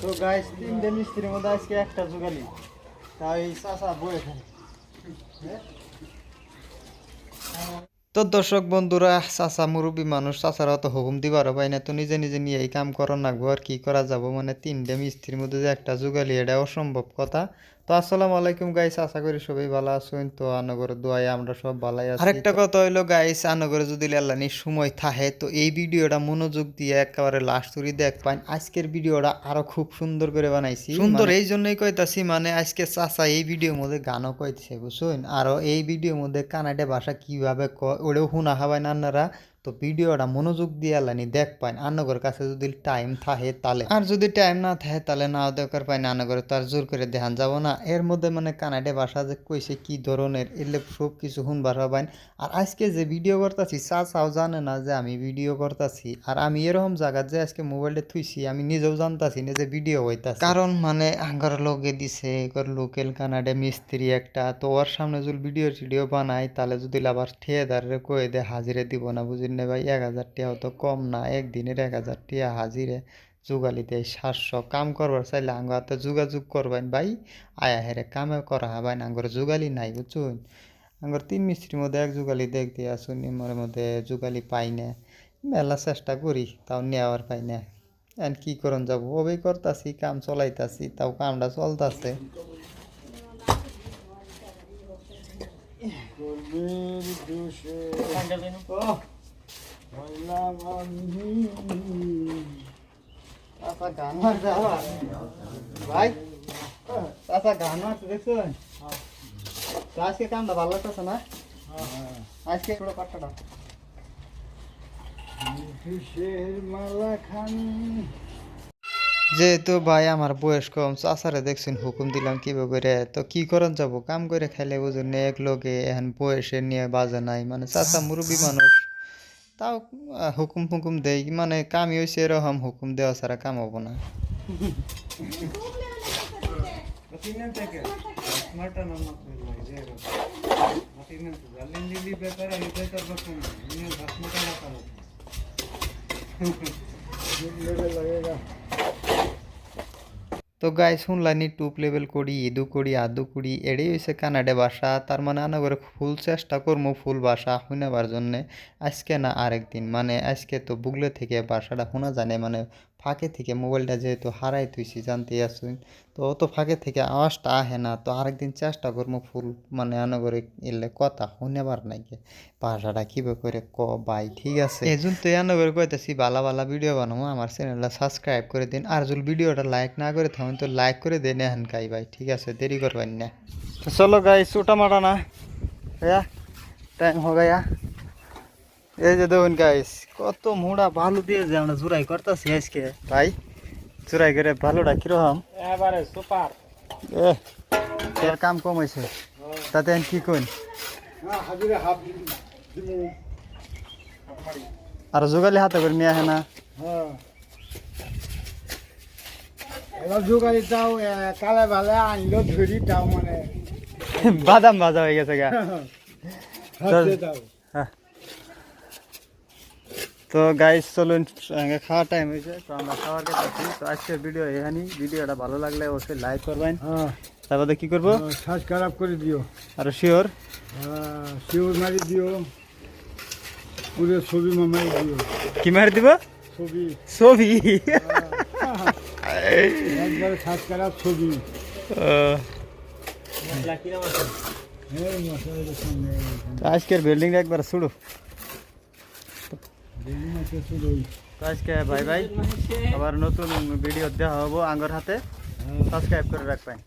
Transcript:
তো গাইস তিনটে মিস্ত্রির মধ্যে আজকে একটা জোগালি। তাই চাষা বয়ে থাকে। তো দর্শক বন্ধুরা, চাচা মুরব্বী মানুষ, চাচারা তো হুকুম দিবার পাই না, তো নিজে নিজে নিয়ে এই কাম করার নাগবো আর কি করা যাব। মানে তিনটে মিস্ত্রির মধ্যে যে একটা জোগালি, এটা অসম্ভব কথা। তো আসসালামু আলাইকুম গাইস আশা করি সবাই ভালো আছেন। তো আনগরের দোয়ায় আমরা সব ভালোই আছি। আরেকটা কথা হইল গাইস আনগরে যদি লাল্লানি সময় থাকে তো এই ভিডিওটা মনোযোগ দিয়ে একেবারে লাস্ট তুরি দেখ পান আজকের ভিডিওটা আরও খুব সুন্দর করে বানাইছি। সুন্দর এই জন্যই কইতাছি মানে আজকে চাচা এই ভিডিওর মধ্যে গানও কইতেছে বুঝছেন? আরও এই ভিডিওর মধ্যে কানাডা ভাষা কীভাবে কয় ওটাও শুনা হবাই না আপনারা? তো ভিডিওটা মনোযোগ দিয়ে আলানি দেখ পাইন আন্নগর কাছে যদি টাইম থাকে তাহলে। আর যদি টাইম না থাকে তাহলে নাও দরকার পাই না আন্নগরে তো আর জোর করে দেখান যাব না। এর মধ্যে মানে কানাডা ভাষা যে কইছে কি ধরনের এলে সব কিছু শুনবার হবাইন আর আজকে যে ভিডিও করতেছি চা চাও জানে না যে আমি ভিডিও করতেছি আর আমি এরকম জায়গা যে আজকে মোবাইলটা থুইছি আমি নিজেও জানতাছি না যে ভিডিও হইতাছে। কারণ মানে আঙ্গার লগে দিছে এগর লোকাল কানাডে মিস্ত্রি একটা তো ওর সামনে যদি ভিডিও টিডিও বানাই তাহলে যদি আবার ঠিকাদারে কয়ে দে হাজিরে দিব না বুঝিন? না ভাই এক হাজার টাকাও তো কম না একদিনের এক হাজার টাকা হাজিরে যোগালি দেয় সাতশো কাম করবার চাইলে আঙ্গ হাতে যোগাযোগ করবেন ভাই। আয়া হেরে কামে করা হবাই না আঙ্গর যোগালি নাই বুঝুন আঙ্গর তিন মিস্ত্রির মধ্যে এক যোগালি দেখ দিয়ে আসুন নিমর মধ্যে যোগালি পাই না। মেলা চেষ্টা করি তাও নেওয়ার পাই না। এখন কি করন যাব? ওবেই করতাছি কাম চলাইতাছি তাও কামটা চলতাছে। যেহেতু ভাই আমার বয়স কম, চাচারে দেখছেন, হুকুম দিলাম কীভাবে করে। তো কি করেন যাব? কাম করে খাইলে বুঝুন, এক লোকে এখন বয়সে নিয়ে বাজে নাই। মানে চাচা মুরব্বী মানুষ। তাও আহ, হুকুম হুকুম দেয় মানে কামই হয়েছে এরকম হুকুম দেওয়া ছাড়া কাম হব না। তো গাই শুনলানি টুপ লেভেল করি ইদু করি, আদু করি এড়েই হয়েছে কানাডে বাসা তার মানে আনা করে ফুল চেষ্টা করব ফুল বাসা শুনাবার জন্যে। আজকে না আরেকদিন মানে আজকে তো বুগলে থেকে বাসাটা শোনা জানে মানে ফাঁকে থেকে মোবাইলটা যেহেতু হারাই তুইছি জানতে আসুন তো অত ফাঁকে থেকে আওয়াজটা আহে না, তো আরেকদিন চেষ্টা করব ফুল মানে আনগরিক এলে কথা শুনেবার নাই ভাষাটা কীভাবে করে ক, বাই, ঠিক আছে। এজুল তো আনগরিক কইতেছি, বালা বালা ভিডিও বানাবো আমার চ্যানেলটা সাবস্ক্রাইব করে দিন। আর যদি ভিডিওটা লাইক না করে থাকুন তো লাইক করে দেন এখন কাই ভাই, ঠিক আছে, দেরি করবেন না। তো চলো গাই চোটা মারা না। হ্যাঁ টাইম হ গায়া। এই যে দেখুন গাইস কত মোড়া ভালো দিয়ে যে আমরা জুরাই করতেছি আজকে। ভাই জুরাই করে ভালোটা কীরকম? এবারে সুপার। এ এর কাম কম হয়েছে। তাতে আমি কি দিমু আর যোগালি হাতে করে নিয়ে আহে না। হ্যাঁ। এবার যোগালি তাও কালে ভালে আনলো ধরি তাও মানে। বাদাম ভাজা হয়ে গেছে গা। হ্যাঁ। তো গাইস চলুন খাওয়ার টাইম হয়েছে তো আমরা খাওয়ার কাছে তো আজকের ভিডিও এখানেই। ভিডিওটা ভালো লাগলে অবশ্যই লাইক করবেন। হ্যাঁ। তারপরে কি করব? সাবস্ক্রাইব করে দিও। আর শিওর হ্যাঁ শিওর মারি দিও। পুরো ছবি মামাই দিও। কি মারি দিব? ছবি। ছবি? একবারে সাবস্ক্রাইব ছবি। হ্যাঁ আজকের বিল্ডিংটা একবার শুরু। আজকে বাই বাই আবার নতুন ভিডিও দেওয়া হব আঙ্গর হাতে। সাবস্ক্রাইব করে রাখবেন।